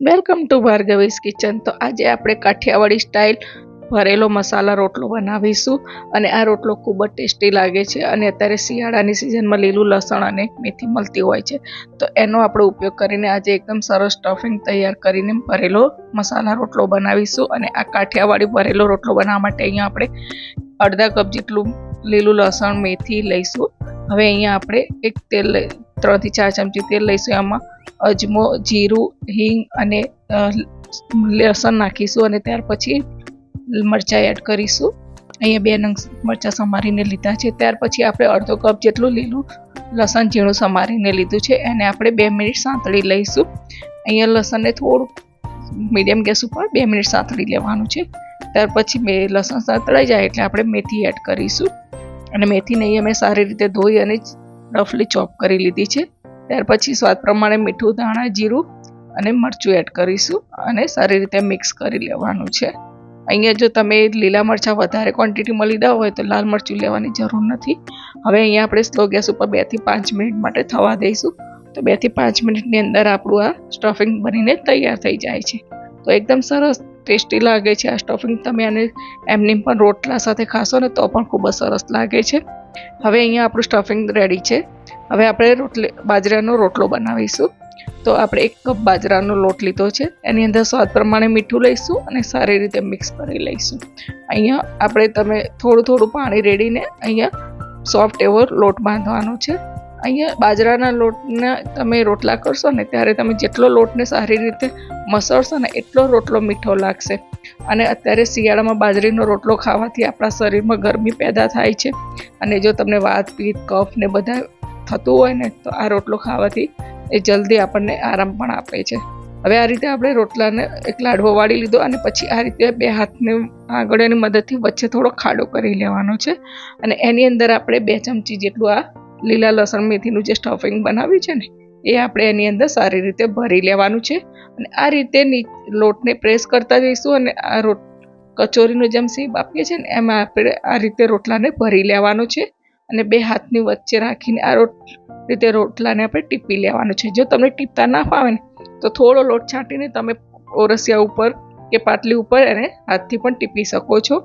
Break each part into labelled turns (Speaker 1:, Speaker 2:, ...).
Speaker 1: Welcome to ભાર્ગવીસ kitchen તો આજે આપણે કાઠિયાવાડી સ્ટાઇલ ભરેલો મસાલા રોટલો બનાવીશું અને આ રોટલો ખૂબ જ ટેસ્ટી લાગે છે અને અત્યારે શિયાળાની સિઝનમાં લીલું લસણ અને મેથી મળતી હોય છે. તો એનો આપણે ઉપયોગ કરીને આજે એકદમ સરસ સ્ટફિંગ તૈયાર કરીને ભરેલો મસાલા રોટલો બનાવીશું અને આ કાઠિયાવાડી ભરેલો રોટલો બનાવવા માટે અહીંયા આપણે અડધા કપ જેટલું લીલું લસણ, મેથી લઈશું. હવે અહીંયા આપણે એક તેલ ત્રણથી ચાર ચમચી તેલ લઈશું. એમાં અજમો, જીરું, હિંગ અને લસણ નાખીશું અને ત્યાર પછી મરચાં એડ કરીશું. અહીંયા બે નંગ મરચાં સમારીને લીધા છે. ત્યાર પછી આપણે અડધો કપ જેટલું લીલું લસણ ઝીણું સમારીને લીધું છે. એને આપણે બે મિનિટ સાંતળી લઈશું. અહીંયા લસણને થોડું મીડિયમ ગેસ ઉપર બે મિનિટ સાંતળી લેવાનું છે. ત્યાર પછી મેં, લસણ સાંતળાઈ જાય એટલે આપણે મેથી એડ કરીશું. અને મેથીને અહીંયા મેં સારી રીતે ધોઈ અને રફલી ચોપ કરી લીધી છે. ત્યાર પછી સ્વાદ પ્રમાણે મીઠું, ધાણા, જીરું અને મરચું એડ કરીશું અને સારી રીતે મિક્સ કરી લેવાનું છે. અહીંયા જો તમે લીલા મરચાં વધારે ક્વોન્ટિટીમાં લીધા હોય તો લાલ મરચું લેવાની જરૂર નથી. હવે અહીંયા આપણે સ્લો ગેસ ઉપર બેથી પાંચ મિનિટ માટે થવા દઈશું. તો બેથી પાંચ મિનિટની અંદર આપણું આ સ્ટફિંગ બનીને તૈયાર થઈ જાય છે. તો એકદમ સરસ ટેસ્ટી લાગે છે આ સ્ટફિંગ તમે આને એમની પણ રોટલા સાથે ખાશો ને તો પણ ખૂબ જ સરસ લાગે છે. હવે અહીંયા આપણું સ્ટફિંગ રેડી છે. હવે આપણે રોટલે, બાજરાનો રોટલો બનાવીશું. તો આપણે એક કપ બાજરાનો લોટ લીધો છે. એની અંદર સ્વાદ પ્રમાણે મીઠું લઈશું અને સારી રીતે મિક્સ કરી લઈશું. અહીંયા આપણે તમે થોડું થોડું પાણી રેડીને અહીંયા સોફ્ટ એવો લોટ બાંધવાનો છે. અહીંયા બાજરાના લોટના તમે રોટલા કરશો ને ત્યારે તમે જેટલો લોટને સારી રીતે મસળશો ને એટલો રોટલો મીઠો લાગશે. અને અત્યારે શિયાળામાં બાજરીનો રોટલો ખાવાથી આપણા શરીરમાં ગરમી પેદા થાય છે. અને જો તમને વાત પીત, કફ ને બધા થતું હોય ને તો આ રોટલો ખાવાથી એ જલ્દી આપણને આરામ પણ આપે છે. હવે આ રીતે આપણે રોટલાને એક લાડવો વાળી લીધો અને પછી આ રીતે બે હાથને આંગળીઓની મદદથી વચ્ચે થોડો ખાડો કરી લેવાનો છે. અને એની અંદર આપણે બે ચમચી જેટલું આ લીલા લસણ મેથીનું જે સ્ટફિંગ બનાવ્યું છે ને, એ આપણે એની અંદર સારી રીતે ભરી લેવાનું છે. અને આ રીતે લોટને પ્રેસ કરતા જઈશું અને આ રોટ, કચોરીનો જેમ સેપ આપીએ છીએ ને, એમાં આપણે આ રીતે રોટલાને ભરી લેવાનું છે. અને બે હાથની વચ્ચે રાખીને આ રોટ, રીતે રોટલાને આપણે ટીપી લેવાનું છે. જો તમને ટીપતા ના ફાવે ને, તો થોડો લોટ છાંટીને તમે ઓરસિયા ઉપર કે પાટલી ઉપર એને હાથથી પણ ટીપી શકો છો.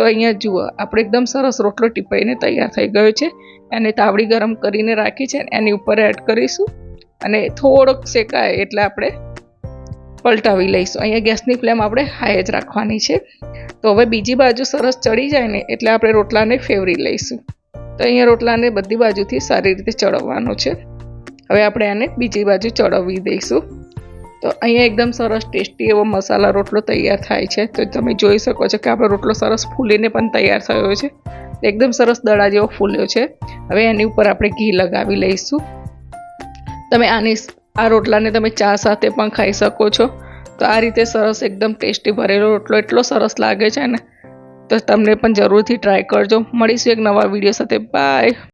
Speaker 1: તો અહીંયા જુઓ, આપણે એકદમ સરસ રોટલો ટીપાઈને તૈયાર થઈ ગયો છે. એને તાવડી ગરમ કરીને રાખી છે એની ઉપર એડ કરીશું. અને થોડોક શેકાય એટલે આપણે પલટાવી લઈશું. અહીંયા ગેસની ફ્લેમ આપણે હાઈ જ રાખવાની છે. તો હવે બીજી બાજુ સરસ ચડી જાય ને એટલે આપણે રોટલાને ફેવરી લઈશું. તો અહીંયા રોટલાને બધી બાજુથી સારી રીતે ચડવવાનો છે. હવે આપણે આને બીજી બાજુ ચડવવી દઈશું. તો અહીંયા એકદમ સરસ ટેસ્ટી એવો મસાલા રોટલો તૈયાર થાય છે. તો તમે જોઈ શકો છો કે આપણો રોટલો સરસ ફૂલીને પણ તૈયાર થયો છે. એકદમ સરસ દડા જેવો ફૂલ્યો છે. હવે એની ઉપર આપણે ઘી લગાવી લઈશું. તમે આની આ રોટલાને તમે ચા સાથે પણ ખાઈ શકો છો. તો આ રીતે સરસ એકદમ ટેસ્ટી ભરેલો રોટલો એટલો સરસ લાગે છે ને. તો તમને પણ જરૂરથી ટ્રાય કરજો. મળીશું એક નવા વીડિયો સાથે. બાય